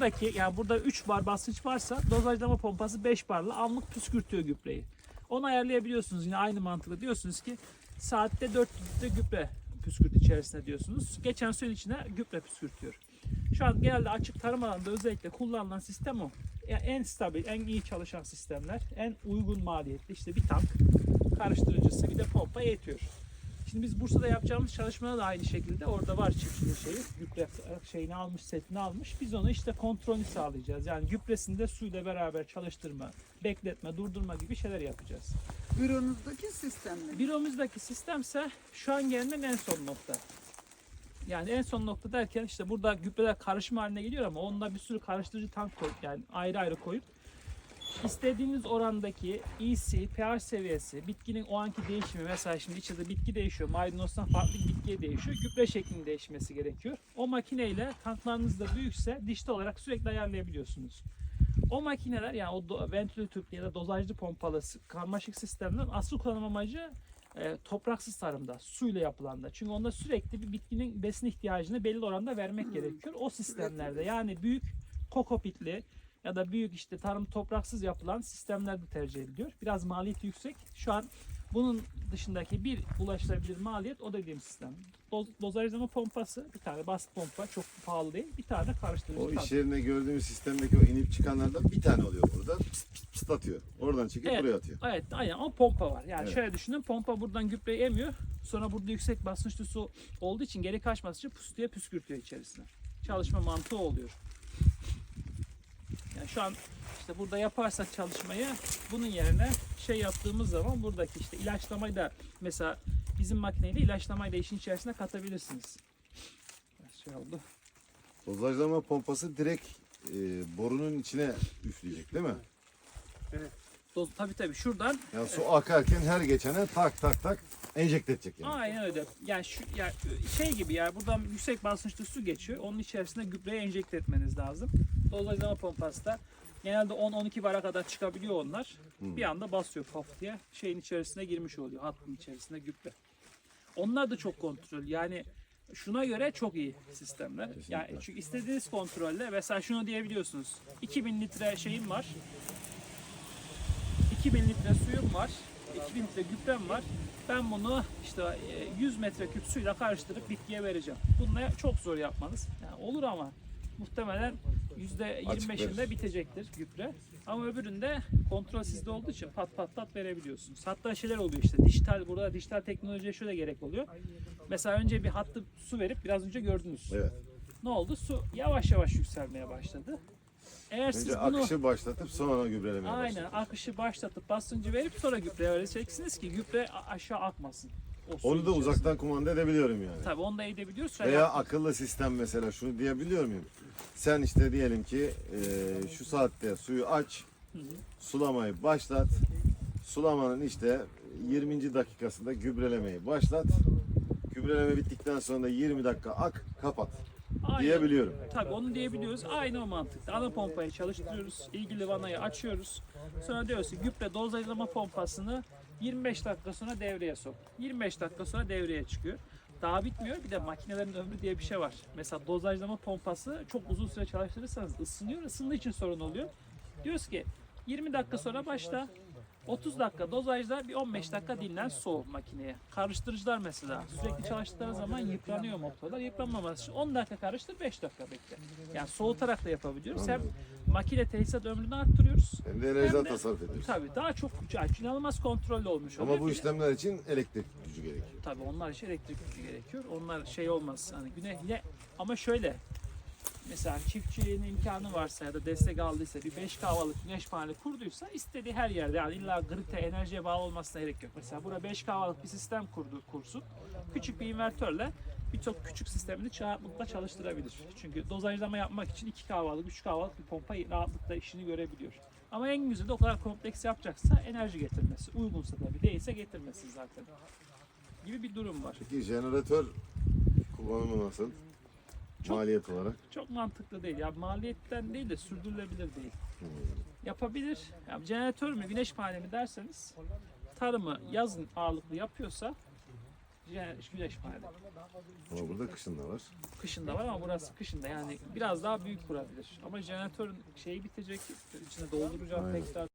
buradaki yani burada 3 bar basınç varsa dozajlama pompası 5 barla anlık püskürtüyor gübreyi. Onu ayarlayabiliyorsunuz yine aynı mantıkla diyorsunuz ki saatte 4 litre gübre püskürt içerisine diyorsunuz. Geçen suyun içine gübre püskürtüyor. Şu an genelde açık tarım alanında özellikle kullanılan sistem o. Yani en stabil, en iyi çalışan sistemler, en uygun maliyetli işte bir tank, karıştırıcısı bir de pompa yetiyor. Şimdi biz Bursa'da yapacağımız çalışmada da aynı şekilde orada var çiftçinin şeyi, gübre şeyini almış, setini almış. Biz onu işte kontrolünü sağlayacağız. Yani gübresinde suyla beraber çalıştırma, bekletme, durdurma gibi şeyler yapacağız. Büronuzdaki sistemle. Büromuzdaki sistemse şu an gelinen en son nokta. Yani en son nokta derken işte burada gübreler karışım haline geliyor ama onunla bir sürü karıştırıcı tank koyup yani ayrı ayrı koyup istediğiniz orandaki EC, pH seviyesi, bitkinin o anki değişimi mesela şimdi içeride bitki değişiyor. Maydanozdan farklı bir bitkiye değişiyor. Gübre şeklinin değişmesi gerekiyor. O makineyle tanklarınız da büyükse dişli olarak sürekli ayarlayabiliyorsunuz. O makineler yani o do- ventülü tüplü ya da dozajlı pompalı karmaşık sistemlerin asıl kullanım amacı e, topraksız tarımda, suyla yapılanda. Çünkü onda sürekli bir bitkinin besin ihtiyacını belli oranda vermek gerekiyor. O sistemlerde yani büyük kokopitli ya da büyük işte tarım topraksız yapılan sistemlerde tercih ediliyor. Biraz maliyeti yüksek. Şu an bunun dışındaki bir ulaşılabilir maliyet o dediğim sistem. Doz, dozajlama pompası, bir tane basit pompa çok pahalı değil. Bir tane de karıştırıcı O iş yerinde gördüğümüz sistemdeki o inip çıkanlardan bir tane oluyor burada. Pıst pıst pıst atıyor. Oradan çekip Evet. buraya atıyor. Evet aynen o pompa var. Yani Evet. şöyle düşünün pompa buradan gübreyi emiyor. Sonra burada yüksek basınçlı su olduğu için geri kaçması için pusuya püskürtüyor içerisine. Çalışma mantığı oluyor. Yani şu an işte burada yaparsak çalışmayı bunun yerine şey yaptığımız zaman buradaki işte ilaçlamayı da mesela bizim makineyle ilaçlamayı da işin içerisine katabilirsiniz. Şey oldu. Dozajlama pompası direkt e, borunun içine üfleyecek değil mi? Doz, tabii tabii şuradan Yani su akarken her geçene tak tak tak enjekte edecek yani. Aynen öyle. Yani şu yani şey gibi yani buradan yüksek basınçlı su geçiyor. Onun içerisine gübreyi enjekte etmeniz lazım. Dozajlama pompası da genelde 10-12 bara kadar çıkabiliyor onlar. Hmm. Bir anda basıyor paf diye şeyin içerisine girmiş oluyor. Hattın içerisine gübre. Onlar da çok kontrol. Yani şuna göre çok iyi sistemler. Yani çünkü istediğiniz kontrolle mesela şunu diyebiliyorsunuz. 2000 litre şeyim var. 2000 litre suyum var. 2000 litre gübrem var. Ben bunu işte e, 100 metreküp suyla karıştırıp bitkiye vereceğim. Bunu çok zor yapmanız. Yani olur ama muhtemelen %25'inde verir. bitecektir gübre. Ama öbüründe kontrol sizde olduğu için pat pat pat verebiliyorsunuz. Hatta şeyler oluyor işte dijital burada dijital teknolojiye şöyle gerek oluyor. Mesela önce bir hattı su verip biraz önce gördünüz. Evet. Ne oldu? Su yavaş yavaş yükselmeye başladı. Eğer siz Önce bunu akışı başlatıp sonra gübrelemeye Aynen başladı. akışı başlatıp basıncı verip sonra gübre vereceksiniz ki gübre a- aşağı akmasın. O suyun Onu da uzaktan kumanda edebiliyorum yani. Tabii onu da edebiliyoruz. Veya akıllı sistem mesela şunu diyebiliyor muyum? Sen işte diyelim ki e, şu saatte suyu aç, Hı hı. sulamayı başlat. Sulamanın işte 20. dakikasında gübrelemeyi başlat. Gübreleme bittikten sonra da 20 dakika ak, kapat Aynen. diyebiliyorum. Tabii onu diyebiliyoruz. Aynı o mantıkta. Ana pompayı çalıştırıyoruz. ilgili vanayı açıyoruz. Sonra diyoruz ki gübre dozajlama pompasını 25 dakika sonra devreye sok. 25 dakika sonra devreye çıkıyor. Daha bitmiyor. Bir de makinelerin ömrü diye bir şey var. Mesela dozajlama pompası çok uzun süre çalıştırırsanız ısınıyor. Isındığı için sorun oluyor. Diyoruz ki 20 dakika sonra başla. 30 dakika dozajda bir 15 dakika dinlen soğuk makineye. Karıştırıcılar mesela sürekli çalıştıkları zaman yıpranıyor motorlar. Yıpranmaması için 10 dakika karıştır 5 dakika bekle. Yani soğutarak da yapabiliyoruz. Hem makine tesisat ömrünü arttırıyoruz. Hem de de- tasarruf ediyoruz. Tabii daha çok yani inanılmaz kontrollü olmuş oluyor. Ama bu Bir de- işlemler için elektrik gücü gerekiyor. Tabii onlar için elektrik gücü gerekiyor. Onlar şey olmaz hani güne yine ama şöyle mesela çiftçinin imkanı varsa ya da destek aldıysa bir 5 kahvalık güneş paneli kurduysa istediği her yerde yani illa grite enerjiye bağlı olmasına gerek yok. Mesela buraya 5 kahvalık bir sistem kurdu kursun. Küçük bir invertörle birçok küçük sistemini rahatlıkla çalıştırabilir. Çünkü dozajlama yapmak için 2 kahvalık, 3 kahvalık bir pompa rahatlıkla işini görebiliyor. Ama en güzeli de o kadar kompleks yapacaksa enerji getirmesi. Uygunsa tabii değilse getirmesi zaten gibi bir durum var. Peki jeneratör kullanımı nasıl? Çok- Maliyet olarak. Çok mantıklı değil. Ya maliyetten değil de sürdürülebilir değil. Yapabilir. Ya jeneratör mü, güneş paneli mi derseniz tarımı yazın ağırlıklı yapıyorsa güneş paneli. Ama burada kışın da var. Kışında var ama burası kışında yani biraz daha büyük kurabilir. Ama jeneratörün şeyi bitecek, içine dolduracağım Aynen. tekrar